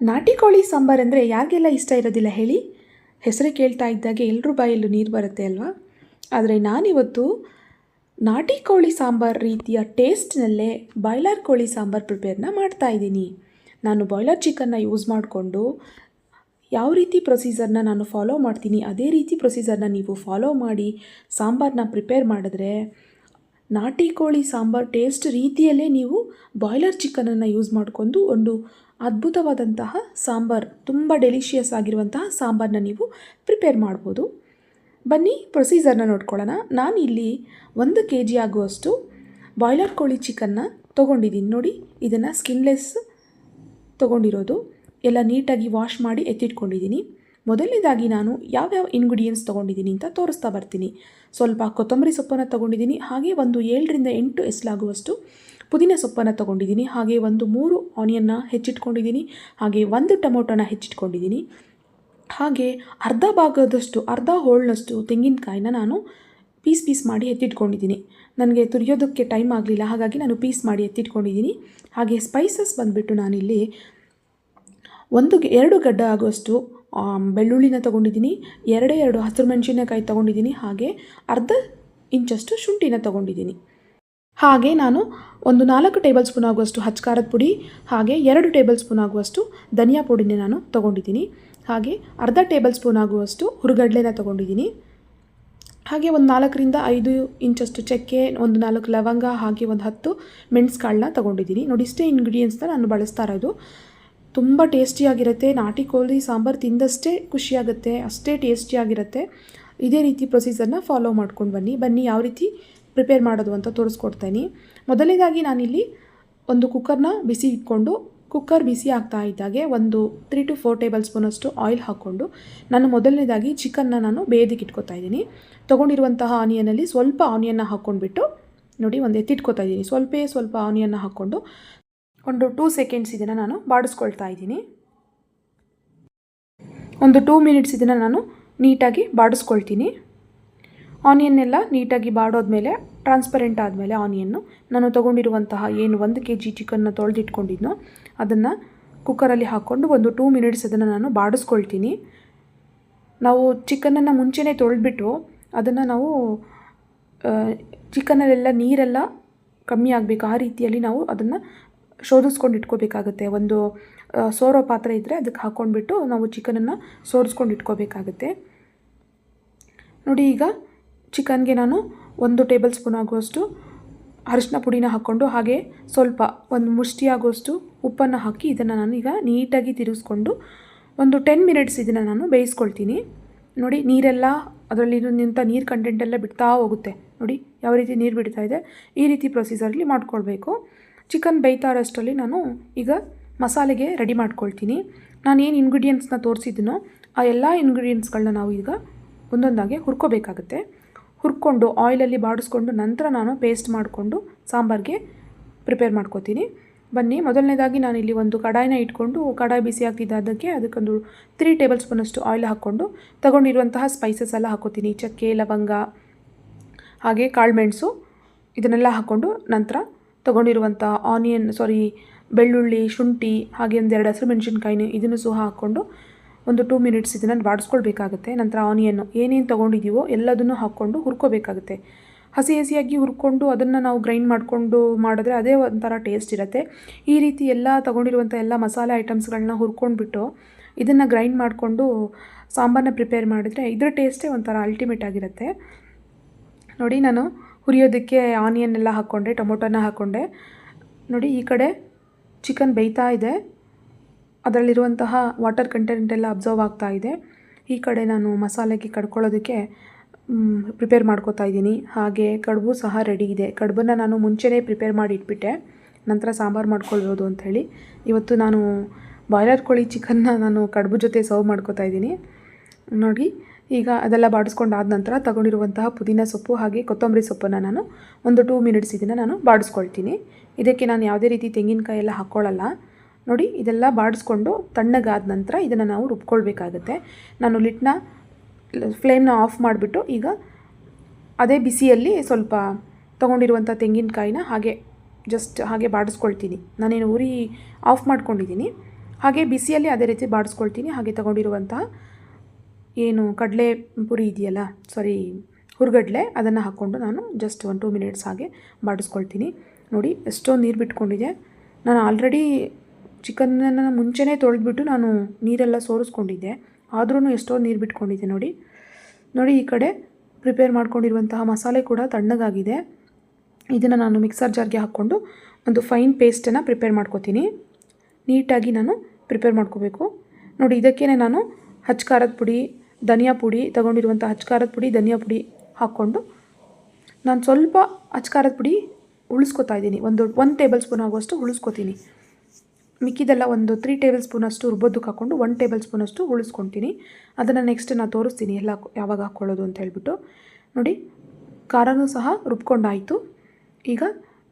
ನಾಟಿ ಕೋಳಿ ಸಾಂಬಾರು ಅಂದರೆ ಯಾರಿಗೆಲ್ಲ ಇಷ್ಟ ಇರೋದಿಲ್ಲ ಹೇಳಿ? ಹೆಸರು ಕೇಳ್ತಾ ಇದ್ದಾಗೆ ಎಲ್ಲರೂ ಬಾಯಲ್ಲೂ ನೀರು ಬರುತ್ತೆ ಅಲ್ವಾ? ಆದರೆ ನಾನಿವತ್ತು ನಾಟಿ ಕೋಳಿ ಸಾಂಬಾರು ರೀತಿಯ ಟೇಸ್ಟ್ನಲ್ಲೇ ಬಾಯ್ಲರ್ ಕೋಳಿ ಸಾಂಬಾರು ಪ್ರಿಪೇರ್ನ ಮಾಡ್ತಾ ಇದ್ದೀನಿ. ನಾನು ಬಾಯ್ಲರ್ ಚಿಕನ್ನ ಯೂಸ್ ಮಾಡಿಕೊಂಡು ಯಾವ ರೀತಿ ಪ್ರೊಸೀಜರ್ನ ನಾನು ಫಾಲೋ ಮಾಡ್ತೀನಿ, ಅದೇ ರೀತಿ ಪ್ರೊಸೀಜರ್ನ ನೀವು ಫಾಲೋ ಮಾಡಿ ಸಾಂಬಾರನ್ನ ಪ್ರಿಪೇರ್ ಮಾಡಿದ್ರೆ ನಾಟಿ ಕೋಳಿ ಸಾಂಬಾರು ಟೇಸ್ಟ್ ರೀತಿಯಲ್ಲೇ ನೀವು ಬಾಯ್ಲರ್ ಚಿಕನನ್ನು ಯೂಸ್ ಮಾಡಿಕೊಂಡು ಒಂದು ಅದ್ಭುತವಾದಂತಹ ಸಾಂಬಾರು, ತುಂಬ ಡೆಲಿಷಿಯಸ್ ಆಗಿರುವಂತಹ ಸಾಂಬಾರನ್ನ ನೀವು ಪ್ರಿಪೇರ್ ಮಾಡ್ಬೋದು. ಬನ್ನಿ ಪ್ರೊಸೀಜರ್ನ ನೋಡ್ಕೊಳ್ಳೋಣ. ನಾನು ಇಲ್ಲಿ ಒಂದು ಕೆ ಜಿ ಆಗುವಷ್ಟು ಬಾಯ್ಲರ್ ಕೋಳಿ ಚಿಕನ್ನ ತೊಗೊಂಡಿದ್ದೀನಿ ನೋಡಿ, ಇದನ್ನು ಸ್ಕಿನ್ಲೆಸ್ ತೊಗೊಂಡಿರೋದು. ಎಲ್ಲ ನೀಟಾಗಿ ವಾಶ್ ಮಾಡಿ ಎತ್ತಿಟ್ಕೊಂಡಿದ್ದೀನಿ ಮೊದಲನೇದಾಗಿ ನಾನು ಯಾವ್ಯಾವ ಇಂಗ್ರೀಡಿಯೆಂಟ್ಸ್ ತೊಗೊಂಡಿದ್ದೀನಿ ಅಂತ ತೋರಿಸ್ತಾ ಬರ್ತೀನಿ. ಸ್ವಲ್ಪ ಕೊತ್ತಂಬರಿ ಸೊಪ್ಪನ್ನು ತೊಗೊಂಡಿದ್ದೀನಿ, ಹಾಗೆ ಒಂದು ಏಳರಿಂದ ಎಂಟು ಎಸಲಾಗುವಷ್ಟು ಪುದೀನ ಸೊಪ್ಪನ್ನು ತೊಗೊಂಡಿದ್ದೀನಿ, ಹಾಗೆ ಒಂದು ಮೂರು ಆನಿಯನ್ನ ಹೆಚ್ಚಿಟ್ಕೊಂಡಿದ್ದೀನಿ, ಹಾಗೆ ಒಂದು ಟೊಮೊಟೊನ ಹೆಚ್ಚಿಟ್ಕೊಂಡಿದ್ದೀನಿ. ಹಾಗೆ ಅರ್ಧ ಭಾಗದಷ್ಟು, ಅರ್ಧ ಹೋಳ್ನಷ್ಟು ತೆಂಗಿನಕಾಯಿನ ನಾನು ಪೀಸ್ ಪೀಸ್ ಮಾಡಿ ಎತ್ತಿಟ್ಕೊಂಡಿದ್ದೀನಿ. ನನಗೆ ತುರಿಯೋದಕ್ಕೆ ಟೈಮ್ ಆಗಲಿಲ್ಲ, ಹಾಗಾಗಿ ನಾನು ಪೀಸ್ ಮಾಡಿ ಎತ್ತಿಟ್ಕೊಂಡಿದ್ದೀನಿ. ಹಾಗೆ ಸ್ಪೈಸಸ್ ಬಂದುಬಿಟ್ಟು ನಾನಿಲ್ಲಿ ಒಂದು ಎರಡು ಗಡ್ಡ ಆಗುವಷ್ಟು ಬೆಳ್ಳುಳ್ಳಿನ ತೊಗೊಂಡಿದ್ದೀನಿ. ಎರಡೇ ಎರಡು ಹಸಿರು ಮೆಣಸಿನಕಾಯಿ ತೊಗೊಂಡಿದ್ದೀನಿ. ಹಾಗೆ ಅರ್ಧ ಇಂಚಷ್ಟು ಶುಂಠಿನ ತೊಗೊಂಡಿದ್ದೀನಿ. ಹಾಗೆ ನಾನು ಒಂದು ನಾಲ್ಕು ಟೇಬಲ್ ಸ್ಪೂನ್ ಆಗುವಷ್ಟು ಹಚ್ಕಾರದ ಪುಡಿ, ಹಾಗೆ ಎರಡು ಟೇಬಲ್ ಸ್ಪೂನ್ ಆಗುವಷ್ಟು ಧನಿಯಾ ಪುಡಿನೇ ನಾನು ತೊಗೊಂಡಿದ್ದೀನಿ. ಹಾಗೆ ಅರ್ಧ ಟೇಬಲ್ ಸ್ಪೂನ್ ಆಗುವಷ್ಟು ಹುರುಗಡ್ಲೆನ ತೊಗೊಂಡಿದ್ದೀನಿ. ಹಾಗೆ ಒಂದು ನಾಲ್ಕರಿಂದ ಐದು ಇಂಚಷ್ಟು ಚಕ್ಕೆ, ಒಂದು ನಾಲ್ಕು ಲವಂಗ, ಹಾಗೆ ಒಂದು ಹತ್ತು ಮೆಣಸುಕಾಳನ್ನ ತೊಗೊಂಡಿದ್ದೀನಿ. ನೋಡಿ ಇಷ್ಟೇ ಇಂಗ್ರೀಡಿಯೆಂಟ್ಸ್ನ ನಾನು ಬಳಸ್ತಾ ಇರೋದು. ತುಂಬ ಟೇಸ್ಟಿಯಾಗಿರುತ್ತೆ. ನಾಟಿ ಕೋಳಿ ಸಾಂಬಾರು ತಿಂದಷ್ಟೇ ಖುಷಿಯಾಗುತ್ತೆ. ಅಷ್ಟೇ ಟೇಸ್ಟಿಯಾಗಿರುತ್ತೆ. ಇದೇ ರೀತಿ ಪ್ರೊಸೀಜರ್ನ ಫಾಲೋ ಮಾಡ್ಕೊಂಡು ಬನ್ನಿ. ಬನ್ನಿ ಯಾವ ರೀತಿ ಪ್ರಿಪೇರ್ ಮಾಡೋದು ಅಂತ ತೋರಿಸ್ಕೊಡ್ತೀನಿ. ಮೊದಲನೇದಾಗಿ ನಾನಿಲ್ಲಿ ಒಂದು ಕುಕ್ಕರ್ನ ಬಿಸಿ ಇಟ್ಕೊಂಡು ಕುಕ್ಕರ್ ಬಿಸಿ ಆಗ್ತಾ ಇದ್ದಾಗೆ ಒಂದು ತ್ರೀ ಟು ಫೋರ್ ಟೇಬಲ್ ಸ್ಪೂನಷ್ಟು ಆಯಿಲ್ ಹಾಕ್ಕೊಂಡು, ನಾನು ಮೊದಲನೇದಾಗಿ ಚಿಕನ್ನ ನಾನು ಬೇಯೋದಕ್ಕೆ ಇಟ್ಕೊತಾ ಇದ್ದೀನಿ. ತೊಗೊಂಡಿರುವಂತಹ ಆನಿಯನಲ್ಲಿ ಸ್ವಲ್ಪ ಆನಿಯನ್ನ ಹಾಕ್ಕೊಂಡ್ಬಿಟ್ಟು, ನೋಡಿ ಒಂದು ಎತ್ತಿಟ್ಕೊತಾ ಇದ್ದೀನಿ. ಸ್ವಲ್ಪೇ ಸ್ವಲ್ಪ ಆನಿಯನ್ನ ಹಾಕ್ಕೊಂಡು ಒಂದು ಟೂ ಸೆಕೆಂಡ್ಸ್ ಇದನ್ನು ನಾನು ಬಾಡಿಸ್ಕೊಳ್ತಾ ಇದ್ದೀನಿ. ಒಂದು ಟೂ ಮಿನಿಟ್ಸ್ ಇದನ್ನು ನಾನು ನೀಟಾಗಿ ಬಾಡಿಸ್ಕೊಳ್ತೀನಿ. ಆನಿಯನ್ನೆಲ್ಲ ನೀಟಾಗಿ ಬಾಡೋದ್ಮೇಲೆ ಟ್ರಾನ್ಸ್ಪರೆಂಟ್ ಆದಮೇಲೆ ಆನಿಯನ್ನು ನಾನು ತೊಗೊಂಡಿರುವಂತಹ ಏನು ಒಂದು ಕೆ ಜಿ ಚಿಕನ್ನ ತೊಳೆದಿಟ್ಕೊಂಡಿದ್ನೋ ಅದನ್ನು ಕುಕ್ಕರಲ್ಲಿ ಹಾಕ್ಕೊಂಡು ಒಂದು ಟೂ ಮಿನಿಟ್ಸ್ ಅದನ್ನು ನಾನು ಬಾಡಿಸ್ಕೊಳ್ತೀನಿ. ನಾವು ಚಿಕನನ್ನು ಮುಂಚೆನೇ ತೊಳೆದ್ಬಿಟ್ಟು ಅದನ್ನು ನಾವು ಚಿಕನಲ್ಲೆಲ್ಲ ನೀರೆಲ್ಲ ಕಮ್ಮಿ ಆಗಬೇಕು. ಆ ರೀತಿಯಲ್ಲಿ ನಾವು ಅದನ್ನು ಶೋಧಿಸ್ಕೊಂಡು ಇಟ್ಕೋಬೇಕಾಗುತ್ತೆ. ಒಂದು ಸೋರೋ ಪಾತ್ರೆ ಇದ್ದರೆ ಅದಕ್ಕೆ ಹಾಕ್ಕೊಂಡ್ಬಿಟ್ಟು ನಾವು ಚಿಕನನ್ನು ಸೋರಿಸ್ಕೊಂಡು ಇಟ್ಕೋಬೇಕಾಗುತ್ತೆ. ನೋಡಿ ಈಗ ಚಿಕನ್ಗೆ ನಾನು ಒಂದು ಟೇಬಲ್ ಸ್ಪೂನ್ ಆಗುವಷ್ಟು ಅರಿಶಿನ ಪುಡಿನ ಹಾಕ್ಕೊಂಡು ಹಾಗೆ ಸ್ವಲ್ಪ ಒಂದು ಮುಷ್ಟಿಯಾಗುವಷ್ಟು ಉಪ್ಪನ್ನು ಹಾಕಿ ಇದನ್ನು ನಾನು ಈಗ ನೀಟಾಗಿ ತಿರುಗಿಸ್ಕೊಂಡು ಒಂದು ಟೆನ್ ಮಿನಿಟ್ಸ್ ಇದನ್ನು ನಾನು ಬೇಯಿಸ್ಕೊಳ್ತೀನಿ. ನೋಡಿ ನೀರೆಲ್ಲ ಅದರಲ್ಲಿ ನಿಂತ ನೀರು ಕಂಟೆಂಟೆಲ್ಲ ಬಿಡ್ತಾ ಹೋಗುತ್ತೆ. ನೋಡಿ ಯಾವ ರೀತಿ ನೀರು ಬಿಡ್ತಾ ಇದೆ, ಈ ರೀತಿ ಪ್ರೊಸೀಜರಲ್ಲಿ ಮಾಡ್ಕೊಳ್ಬೇಕು. ಚಿಕನ್ ಬೇಯ್ತಾ ಇರೋಷ್ಟರಲ್ಲಿ ನಾನು ಈಗ ಮಸಾಲೆಗೆ ರೆಡಿ ಮಾಡ್ಕೊಳ್ತೀನಿ. ನಾನು ಏನು ಇಂಗ್ರೀಡಿಯೆಂಟ್ಸ್ನ ತೋರಿಸಿದ್ದೀನೋ ಆ ಎಲ್ಲ ಇಂಗ್ರೀಡಿಯೆಂಟ್ಸ್ಗಳನ್ನ ನಾವು ಈಗ ಒಂದೊಂದಾಗೆ ಹುರ್ಕೋಬೇಕಾಗುತ್ತೆ. ಹುರ್ಕೊಂಡು ಆಯಿಲಲ್ಲಿ ಬಾಡಿಸ್ಕೊಂಡು ನಂತರ ನಾನು ಪೇಸ್ಟ್ ಮಾಡಿಕೊಂಡು ಸಾಂಬಾರಿಗೆ ಪ್ರಿಪೇರ್ ಮಾಡ್ಕೋತೀನಿ. ಬನ್ನಿ, ಮೊದಲನೇದಾಗಿ ನಾನು ಇಲ್ಲಿ ಒಂದು ಕಡಾಯಿನ ಇಟ್ಕೊಂಡು ಕಡಾಯಿ ಬಿಸಿ ಆಗ್ತಿದ್ದ ಅದಕ್ಕೆ ಅದಕ್ಕೊಂದು ತ್ರೀ ಟೇಬಲ್ ಸ್ಪೂನಷ್ಟು ಆಯಿಲ್ ಹಾಕ್ಕೊಂಡು ತಗೊಂಡಿರುವಂತಹ ಸ್ಪೈಸಸ್ ಎಲ್ಲ ಹಾಕೋತೀನಿ. ಚಕ್ಕೆ, ಲವಂಗ, ಹಾಗೆ ಕಾಳುಮೆಣಸು ಇದನ್ನೆಲ್ಲ ಹಾಕ್ಕೊಂಡು ನಂತರ ತೊಗೊಂಡಿರುವಂಥ ಆನಿಯನ್ ಸಾರಿ ಬೆಳ್ಳುಳ್ಳಿ, ಶುಂಠಿ, ಹಾಗೆ ಒಂದೆರಡು ಹಸಿರು ಮೆಣಸಿನ್ಕಾಯಿನ ಇದನ್ನು ಸಹ ಹಾಕ್ಕೊಂಡು ಒಂದು ಟೂ ಮಿನಿಟ್ಸ್ ಇದನ್ನು ಬಾಡಿಸ್ಕೊಳ್ಬೇಕಾಗುತ್ತೆ. ನಂತರ ಆನಿಯನ್ನು ಏನೇನು ತೊಗೊಂಡಿದ್ದೀವೋ ಎಲ್ಲದನ್ನು ಹಾಕ್ಕೊಂಡು ಹುರ್ಕೋಬೇಕಾಗುತ್ತೆ. ಹಸಿ ಹಸಿಯಾಗಿ ಹುರ್ಕೊಂಡು ಅದನ್ನು ನಾವು ಗ್ರೈಂಡ್ ಮಾಡಿಕೊಂಡು ಮಾಡಿದ್ರೆ ಅದೇ ಒಂಥರ ಟೇಸ್ಟ್ ಇರುತ್ತೆ. ಈ ರೀತಿ ಎಲ್ಲ ತೊಗೊಂಡಿರುವಂಥ ಎಲ್ಲ ಮಸಾಲೆ ಐಟಮ್ಸ್ಗಳನ್ನ ಹುರ್ಕೊಂಡ್ಬಿಟ್ಟು ಇದನ್ನು ಗ್ರೈಂಡ್ ಮಾಡಿಕೊಂಡು ಸಾಂಬಾರನ್ನ ಪ್ರಿಪೇರ್ ಮಾಡಿದರೆ ಇದರ ಟೇಸ್ಟೇ ಒಂಥರ ಅಲ್ಟಿಮೇಟ್ ಆಗಿರುತ್ತೆ. ನೋಡಿ ನಾನು ಹುರಿಯೋದಕ್ಕೆ ಆನಿಯನ್ ಎಲ್ಲ ಹಾಕ್ಕೊಂಡೆ ಟೊಮೊಟೊನ ಹಾಕ್ಕೊಂಡೆ ನೋಡಿ, ಈ ಕಡೆ ಚಿಕನ್ ಬೇಯ್ತಾ ಇದೆ. ಅದರಲ್ಲಿರುವಂತಹ ವಾಟರ್ ಕಂಟೆಂಟ್ ಎಲ್ಲ ಅಬ್ಸರ್ವ್ ಆಗ್ತಾ ಇದೆ. ಈ ಕಡೆ ನಾನು ಮಸಾಲೆಗೆ ಕಡ್ಕೊಳ್ಳೋದಕ್ಕೆ ಪ್ರಿಪೇರ್ ಮಾಡ್ಕೋತಾ ಇದ್ದೀನಿ. ಹಾಗೆ ಕಡುಬು ಸಹ ರೆಡಿ ಇದೆ. ಕಡುಬನ್ನು ನಾನು ಮುಂಚೆನೇ ಪ್ರಿಪೇರ್ ಮಾಡಿ ಇಟ್ಬಿಟ್ಟೆ. ನಂತರ ಸಾಂಬಾರು ಮಾಡ್ಕೊಳ್ಬೋದು ಅಂಥೇಳಿ ಇವತ್ತು ನಾನು ಬಾಯ್ಲರ್ ಕೋಳಿ ಚಿಕನ್ನ ನಾನು ಕಡುಬು ಜೊತೆ ಸರ್ವ್ ಮಾಡ್ಕೋತಾ ಇದ್ದೀನಿ. ನೋಡಿ ಈಗ ಅದೆಲ್ಲ ಬಾಡಿಸ್ಕೊಂಡಾದ ನಂತರ ತಗೊಂಡಿರುವಂತಹ ಪುದೀನ ಸೊಪ್ಪು ಹಾಗೆ ಕೊತ್ತಂಬರಿ ಸೊಪ್ಪನ್ನು ನಾನು ಒಂದು ಟೂ ಮಿನಿಟ್ಸ್ ಇದನ್ನು ನಾನು ಬಾಡಿಸ್ಕೊಳ್ತೀನಿ. ಇದಕ್ಕೆ ನಾನು ಯಾವುದೇ ರೀತಿ ತೆಂಗಿನಕಾಯಿ ಎಲ್ಲ ಹಾಕ್ಕೊಳ್ಳಲ್ಲ. ನೋಡಿ, ಇದೆಲ್ಲ ಬಾಡಿಸ್ಕೊಂಡು ತಣ್ಣಗಾದ ನಂತರ ಇದನ್ನು ನಾವು ರುಬ್ಕೊಳ್ಬೇಕಾಗತ್ತೆ. ನಾನು ಲಿಟ್ನ ಫ್ಲೇಮ್ನ ಆಫ್ ಮಾಡಿಬಿಟ್ಟು ಈಗ ಅದೇ ಬಿಸಿಯಲ್ಲಿ ಸ್ವಲ್ಪ ತೊಗೊಂಡಿರುವಂಥ ತೆಂಗಿನಕಾಯಿನ ಹಾಗೆ ಜಸ್ಟ್ ಹಾಗೆ ಬಾಡಿಸ್ಕೊಳ್ತೀನಿ. ನಾನೇನು ಉರಿ ಆಫ್ ಮಾಡ್ಕೊಂಡಿದ್ದೀನಿ. ಹಾಗೆ ಬಿಸಿಯಲ್ಲಿ ಅದೇ ರೀತಿ ಬಾಡಿಸ್ಕೊಳ್ತೀನಿ. ಹಾಗೆ ತಗೊಂಡಿರುವಂತಹ ಏನು ಕಡಲೆ ಪುರಿ ಇದೆಯಲ್ಲ ಸಾರಿ ಹುರ್ಗಡ್ಲೆ, ಅದನ್ನು ಹಾಕ್ಕೊಂಡು ನಾನು ಜಸ್ಟ್ ಒಂದು ಟೂ ಮಿನಿಟ್ಸ್ ಹಾಗೆ ಬಾಡಿಸ್ಕೊಳ್ತೀನಿ ನೋಡಿ ಎಷ್ಟೋ ನೀರು ಬಿಟ್ಕೊಂಡಿದೆ. ನಾನು ಆಲ್ರೆಡಿ ಚಿಕನನ್ನು ಮುಂಚೆನೇ ತೊಳೆದ್ಬಿಟ್ಟು ನಾನು ನೀರೆಲ್ಲ ಸೋರಿಸ್ಕೊಂಡಿದ್ದೆ. ಆದ್ರೂ ಎಷ್ಟೋ ನೀರು ಬಿಟ್ಕೊಂಡಿದ್ದೆ ನೋಡಿ. ನೋಡಿ, ಈ ಕಡೆ ಪ್ರಿಪೇರ್ ಮಾಡ್ಕೊಂಡಿರುವಂತಹ ಮಸಾಲೆ ಕೂಡ ತಣ್ಣಗಾಗಿದೆ. ಇದನ್ನು ನಾನು ಮಿಕ್ಸರ್ ಜಾರ್ಗೆ ಹಾಕ್ಕೊಂಡು ಒಂದು ಫೈನ್ ಪೇಸ್ಟನ್ನು ಪ್ರಿಪೇರ್ ಮಾಡ್ಕೋತೀನಿ. ನೀಟಾಗಿ ನಾನು ಪ್ರಿಪೇರ್ ಮಾಡ್ಕೋಬೇಕು. ನೋಡಿ ಇದಕ್ಕೇ ನಾನು ಹಚ್ ಖಾರದ ಪುಡಿ ಧನಿಯಾ ಪುಡಿ ತಗೊಂಡಿರುವಂಥ ಹಚ್ ಖಾರದ ಪುಡಿ, ಧನಿಯಾ ಪುಡಿ ಹಾಕ್ಕೊಂಡು ನಾನು ಸ್ವಲ್ಪ ಹಚ್ ಖಾರದ ಪುಡಿ ಉಳಿಸ್ಕೊತಾ ಇದ್ದೀನಿ. ಒಂದು ಒಂದು ಟೇಬಲ್ ಸ್ಪೂನ್ ಆಗುವಷ್ಟು ಉಳಿಸ್ಕೊತೀನಿ. ಮಿಕ್ಕಿದೆಲ್ಲ ಒಂದು ತ್ರೀ ಟೇಬಲ್ ಸ್ಪೂನಷ್ಟು ರುಬ್ಬೋದಕ್ಕೆ ಹಾಕ್ಕೊಂಡು ಒನ್ ಟೇಬಲ್ ಸ್ಪೂನಷ್ಟು ಉಳಿಸ್ಕೊತೀನಿ. ಅದನ್ನು ನೆಕ್ಸ್ಟ್ ನಾನು ತೋರಿಸ್ತೀನಿ ಎಲ್ಲ ಯಾವಾಗ ಹಾಕ್ಕೊಳ್ಳೋದು ಅಂತ ಹೇಳ್ಬಿಟ್ಟು. ನೋಡಿ, ಖಾರನೂ ಸಹ ರುಬ್ಕೊಂಡಾಯಿತು. ಈಗ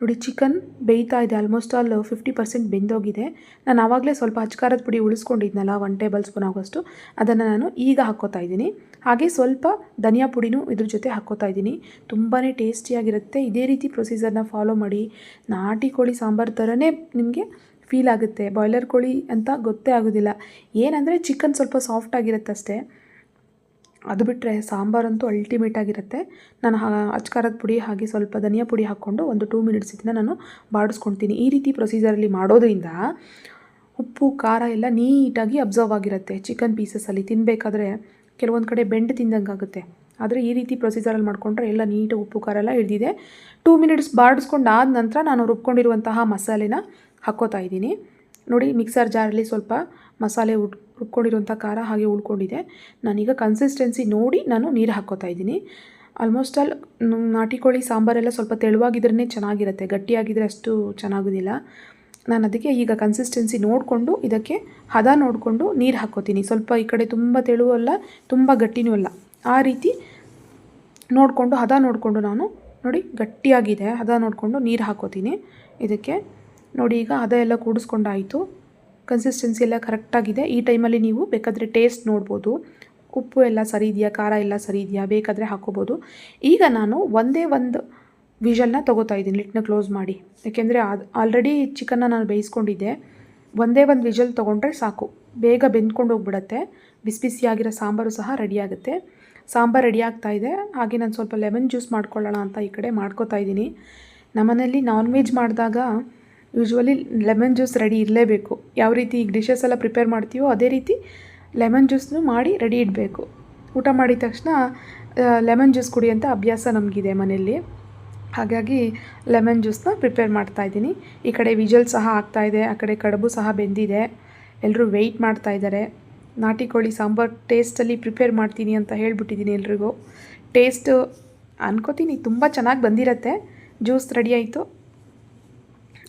ನೋಡಿ ಚಿಕನ್ ಬೇಯ್ತಾ ಇದೆ. ಆಲ್ಮೋಸ್ಟ್ ಆಲ್ ಫಿಫ್ಟಿ ಪರ್ಸೆಂಟ್ ಬೆಂದೋಗಿದೆ. ನಾನು ಆವಾಗಲೇ ಸ್ವಲ್ಪ ಅಚ್ಕಾರದ ಪುಡಿ ಉಳಿಸ್ಕೊಂಡಿದ್ನಲ್ಲ ಒನ್ ಟೇಬಲ್ ಸ್ಪೂನ್ ಆಗೋಷ್ಟು. ಅದನ್ನು ನಾನು ಈಗ ಹಾಕ್ಕೋತಾ ಇದ್ದೀನಿ. ಹಾಗೆ ಸ್ವಲ್ಪ ಧನಿಯಾ ಪುಡಿನೂ ಇದ್ರ ಜೊತೆ ಹಾಕ್ಕೋತಾ ಇದ್ದೀನಿ. ತುಂಬಾ ಟೇಸ್ಟಿಯಾಗಿರುತ್ತೆ ಇದೇ ರೀತಿ ಪ್ರೊಸೀಜರ್ನ ಫಾಲೋ ಮಾಡಿ. ನಾಟಿ ಕೋಳಿ ಸಾಂಬಾರು ಥರನೇ ನಿಮಗೆ ಫೀಲ್ ಆಗುತ್ತೆ. ಬಾಯ್ಲರ್ ಕೋಳಿ ಅಂತ ಗೊತ್ತೇ ಆಗೋದಿಲ್ಲ. ಏನಂದರೆ ಚಿಕನ್ ಸ್ವಲ್ಪ ಸಾಫ್ಟ್ ಆಗಿರುತ್ತೆ ಅಷ್ಟೇ ಅದು ಬಿಟ್ಟರೆ ಸಾಂಬಾರಂತೂ ಅಲ್ಟಿಮೇಟ್ ಆಗಿರುತ್ತೆ. ನಾನು ಅಚ್ಕಾರದ ಪುಡಿ ಹಾಗೆ ಸ್ವಲ್ಪ ಧನಿಯಾ ಪುಡಿ ಹಾಕ್ಕೊಂಡು ಒಂದು ಟೂ ಮಿನಿಟ್ಸ್ ಇದನ್ನ ನಾನು ಬಾಡಿಸ್ಕೊಳ್ತೀನಿ ಈ ರೀತಿ ಪ್ರೊಸೀಜರಲ್ಲಿ ಮಾಡೋದ್ರಿಂದ ಉಪ್ಪು, ಖಾರ ಎಲ್ಲ ನೀಟಾಗಿ ಅಬ್ಸರ್ವ್ ಆಗಿರುತ್ತೆ. ಚಿಕನ್ ಪೀಸಸಲ್ಲಿ ತಿನ್ನಬೇಕಾದ್ರೆ ಕೆಲವೊಂದು ಕಡೆ ಬೆಂಡ್ ತಿಂದಂಗೆ ಆಗುತ್ತೆ. ಆದರೆ ಈ ರೀತಿ ಪ್ರೊಸೀಜರಲ್ಲಿ ಮಾಡಿಕೊಂಡ್ರೆ ಎಲ್ಲ ನೀಟಾಗಿ ಉಪ್ಪು, ಖಾರ ಎಲ್ಲ ಹಿಡಿದಿದೆ. ಟೂ ಮಿನಿಟ್ಸ್ ಬಾಡಿಸ್ಕೊಂಡು ಆದ ನಂತರ ನಾನು ರುಬ್ಕೊಂಡಿರುವಂತಹ ಮಸಾಲೆನ ಹಾಕ್ಕೋತಾ ಇದ್ದೀನಿ. ನೋಡಿ ಮಿಕ್ಸರ್ ಜಾರಲ್ಲಿ ಸ್ವಲ್ಪ ಮಸಾಲೆ ಉಟ್ ರುಬ್ಕೊಂಡಿರುವಂಥ ಖಾರ ಹಾಗೆ ಉಳ್ಕೊಂಡಿದೆ. ನಾನೀಗ ಕನ್ಸಿಸ್ಟೆನ್ಸಿ ನೋಡಿ ನಾನು ನೀರು ಹಾಕ್ಕೋತಾ ಇದ್ದೀನಿ. ಆಲ್ಮೋಸ್ಟ್ ಆಲ್ ನಾಟಿ ಕೋಳಿ ಸಾಂಬಾರೆಲ್ಲ ಸ್ವಲ್ಪ ತೆಳುವಾಗಿದ್ರೇ ಚೆನ್ನಾಗಿರುತ್ತೆ. ಗಟ್ಟಿಯಾಗಿದ್ದರೆ ಅಷ್ಟು ಚೆನ್ನಾಗೋದಿಲ್ಲ. ನಾನು ಅದಕ್ಕೆ ಈಗ ಕನ್ಸಿಸ್ಟೆನ್ಸಿ ನೋಡಿಕೊಂಡು ಇದಕ್ಕೆ ಹದ ನೋಡಿಕೊಂಡು ನೀರು ಹಾಕ್ಕೋತೀನಿ. ಸ್ವಲ್ಪ ಈ ಕಡೆ ತುಂಬ ತೆಳುವಲ್ಲ ತುಂಬ ಗಟ್ಟಿನೂ ಅಲ್ಲ. ಆ ರೀತಿ ನೋಡಿಕೊಂಡು, ಹದ ನೋಡಿಕೊಂಡು ನಾನು ನೋಡಿ ಗಟ್ಟಿಯಾಗಿದೆ. ಹದ ನೋಡಿಕೊಂಡು ನೀರು ಹಾಕ್ಕೋತೀನಿ. ಇದಕ್ಕೆ ನೋಡಿ ಈಗ ಹದ ಎಲ್ಲ ಕೂಡಿಸ್ಕೊಂಡಾಯಿತು. ಕನ್ಸಿಸ್ಟೆನ್ಸಿ ಎಲ್ಲ ಕರೆಕ್ಟಾಗಿದೆ ಈ ಟೈಮಲ್ಲಿ ನೀವು ಬೇಕಾದರೆ ಟೇಸ್ಟ್ ನೋಡ್ಬೋದು. ಉಪ್ಪು ಎಲ್ಲ ಸರಿ ಇದೆಯಾ? ಖಾರ ಎಲ್ಲ ಸರಿ ಇದೆಯಾ? ಬೇಕಾದರೆ ಹಾಕೋಬೋದು ಈಗ ನಾನು ಒಂದೇ ಒಂದು ವಿಷಲ್ನ ತೊಗೋತಾ ಇದ್ದೀನಿ. ಲಿಟ್ನ ಕ್ಲೋಸ್ ಮಾಡಿ. ಯಾಕೆಂದರೆ ಅದು ಆಲ್ರೆಡಿ ಚಿಕನ್ನ ನಾನು ಬೇಯಿಸ್ಕೊಂಡಿದ್ದೆ. ಒಂದೇ ಒಂದು ವಿಷಲ್ ತೊಗೊಂಡ್ರೆ ಸಾಕು. ಬೇಗ ಬೆಂದ್ಕೊಂಡು ಹೋಗ್ಬಿಡತ್ತೆ. ಬಿಸಿ ಬಿಸಿಯಾಗಿರೋ ಸಾಂಬಾರು ಸಹ ರೆಡಿಯಾಗುತ್ತೆ ಸಾಂಬಾರು ರೆಡಿ ಆಗ್ತಾ ಇದೆ. ಹಾಗೆ ನಾನು ಸ್ವಲ್ಪ ಲೆಮನ್ ಜ್ಯೂಸ್ ಮಾಡ್ಕೊಳ್ಳೋಣ ಅಂತ ಈ ಕಡೆ ಮಾಡ್ಕೋತಾ ಇದ್ದೀನಿ. ನಮ್ಮನೇಲಿ ನಾನ್ ವೆಜ್ ಮಾಡಿದಾಗ ಯೂಶ್ವಲಿ ಲೆಮನ್ ಜ್ಯೂಸ್ ರೆಡಿ ಇರಲೇಬೇಕು. ಯಾವ ರೀತಿ ಈಗ ಡಿಶಸ್ ಎಲ್ಲ ಪ್ರಿಪೇರ್ ಮಾಡ್ತೀವೋ ಅದೇ ರೀತಿ ಲೆಮನ್ ಜ್ಯೂಸ್ನು ಮಾಡಿ ರೆಡಿ ಇಡಬೇಕು. ಊಟ ಮಾಡಿದ ತಕ್ಷಣ ಲೆಮನ್ ಜ್ಯೂಸ್ ಕುಡಿಯೋಂಥ ಅಭ್ಯಾಸ ನಮಗಿದೆ ಮನೆಯಲ್ಲಿ. ಹಾಗಾಗಿ ಲೆಮನ್ ಜ್ಯೂಸ್ನ ಪ್ರಿಪೇರ್ ಮಾಡ್ತಾ ಇದ್ದೀನಿ. ಈ ಕಡೆ ವಿಜಲ್ ಸಹ ಆಗ್ತಾ ಇದೆ, ಆ ಕಡೆ ಕಡುಬು ಸಹ ಬೆಂದಿದೆ. ಎಲ್ಲರೂ ವೆಯ್ಟ್ ಮಾಡ್ತಾ ಇದ್ದಾರೆ. ನಾಟಿ ಕೋಳಿ ಸಾಂಬಾರು ಟೇಸ್ಟಲ್ಲಿ ಪ್ರಿಪೇರ್ ಮಾಡ್ತೀನಿ ಅಂತ ಹೇಳ್ಬಿಟ್ಟಿದ್ದೀನಿ ಎಲ್ರಿಗೂ. ಟೇಸ್ಟು ಅನ್ಕೋತೀನಿ, ತುಂಬ ಚೆನ್ನಾಗಿ ಬಂದಿರತ್ತೆ. ಜ್ಯೂಸ್ ರೆಡಿ ಆಯಿತು.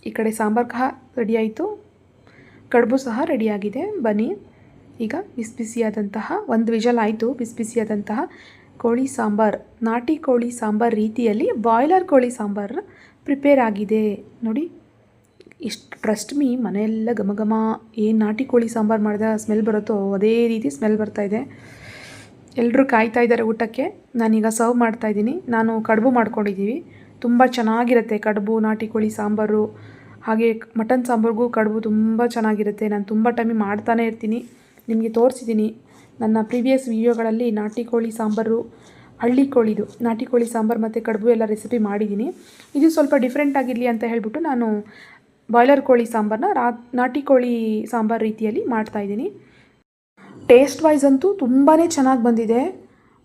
ಈ ಕಡೆ ಸಾಂಬಾರು ಸಹ ರೆಡಿ ಆಯಿತು. ಕಡುಬು ಸಹ ರೆಡಿಯಾಗಿದೆ ಬನ್ನಿ. ಈಗ ಬಿಸಿ ಬಿಸಿಯಾದಂತಹ ಒಂದು ವಿಜಲ್ ಆಯಿತು. ಬಿಸಿ ಬಿಸಿಯಾದಂತಹ ಕೋಳಿ ಸಾಂಬಾರು, ನಾಟಿ ಕೋಳಿ ಸಾಂಬಾರು ರೀತಿಯಲ್ಲಿ ಬಾಯ್ಲರ್ ಕೋಳಿ ಸಾಂಬಾರು ಪ್ರಿಪೇರ್ ಆಗಿದೆ. ನೋಡಿ ಇಷ್ಟು ಟ್ರಸ್ಟ್ ಮೀ ಮನೆಯೆಲ್ಲ ಘಮ ಘಮ ಏನು ನಾಟಿ ಕೋಳಿ ಸಾಂಬಾರು ಮಾಡಿದ ಸ್ಮೆಲ್ ಬರುತ್ತೋ ಅದೇ ರೀತಿ ಸ್ಮೆಲ್ ಬರ್ತಾಯಿದೆ ಎಲ್ಲರೂ ಕಾಯ್ತಾ ಇದ್ದಾರೆ ಊಟಕ್ಕೆ. ನಾನೀಗ ಸರ್ವ್ ಮಾಡ್ತಾ ಇದ್ದೀನಿ. ನಾನು ಕಡುಬು ಮಾಡ್ಕೊಂಡಿದ್ದೀವಿ. ತುಂಬ ಚೆನ್ನಾಗಿರುತ್ತೆ. ಕಡುಬು, ನಾಟಿ ಕೋಳಿ ಸಾಂಬಾರು, ಹಾಗೆ ಮಟನ್ ಸಾಂಬಾರಿಗೂ ಕಡುಬು ತುಂಬ ಚೆನ್ನಾಗಿರುತ್ತೆ. ನಾನು ತುಂಬ ಟೈಮಿಗೆ ಮಾಡ್ತಾನೆ ಇರ್ತೀನಿ. ನಿಮಗೆ ತೋರಿಸಿದ್ದೀನಿ ನನ್ನ ಪ್ರೀವಿಯಸ್ ವೀಡಿಯೋಗಳಲ್ಲಿ ನಾಟಿ ಕೋಳಿ ಸಾಂಬಾರು, ಹಳ್ಳಿ ಕೋಳಿದು, ನಾಟಿ ಕೋಳಿ ಸಾಂಬಾರು ಮತ್ತು ಕಡುಬು ಎಲ್ಲ ರೆಸಿಪಿ ಮಾಡಿದ್ದೀನಿ ಇದು ಸ್ವಲ್ಪ ಡಿಫ್ರೆಂಟ್ ಆಗಿರಲಿ ಅಂತ ಹೇಳಿಬಿಟ್ಟು ನಾನು ಬಾಯ್ಲರ್ ಕೋಳಿ ಸಾಂಬಾರನ್ನ ರಾ, ನಾಟಿ ಕೋಳಿ ಸಾಂಬಾರು ರೀತಿಯಲ್ಲಿ ಮಾಡ್ತಾಯಿದ್ದೀನಿ ಟೇಸ್ಟ್ ವೈಸ್ ಅಂತೂ ತುಂಬಾ ಚೆನ್ನಾಗಿ ಬಂದಿದೆ.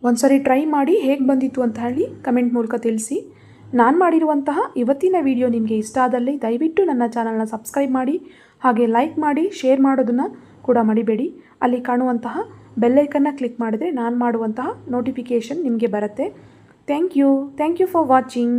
ಒಂದು ಸರಿ ಟ್ರೈ ಮಾಡಿ ಹೇಗೆ ಬಂದಿತ್ತು ಅಂತ ಹೇಳಿ ಕಮೆಂಟ್ ಮೂಲಕ ತಿಳಿಸಿ. ನಾನು ಮಾಡಿರುವಂತಹ ಇವತ್ತಿನ ವಿಡಿಯೋ ನಿಮಗೆ ಇಷ್ಟ ಆದಲ್ಲಿ ದಯವಿಟ್ಟು ನನ್ನ ಚಾನಲ್ನ ಸಬ್ಸ್ಕ್ರೈಬ್ ಮಾಡಿ, ಹಾಗೆ ಲೈಕ್ ಮಾಡಿ ಶೇರ್ ಮಾಡೋದನ್ನು ಕೂಡ ಮಡಿಬೇಡಿ ಅಲ್ಲಿ ಕಾಣುವಂತಹ ಬೆಲ್ಲೈಕನ್ನ ಕ್ಲಿಕ್ ಮಾಡಿದ್ರೆ ನಾನು ಮಾಡುವಂತಹ ನೋಟಿಫಿಕೇಷನ್ ನಿಮಗೆ ಬರುತ್ತೆ. Thank you thank you for watching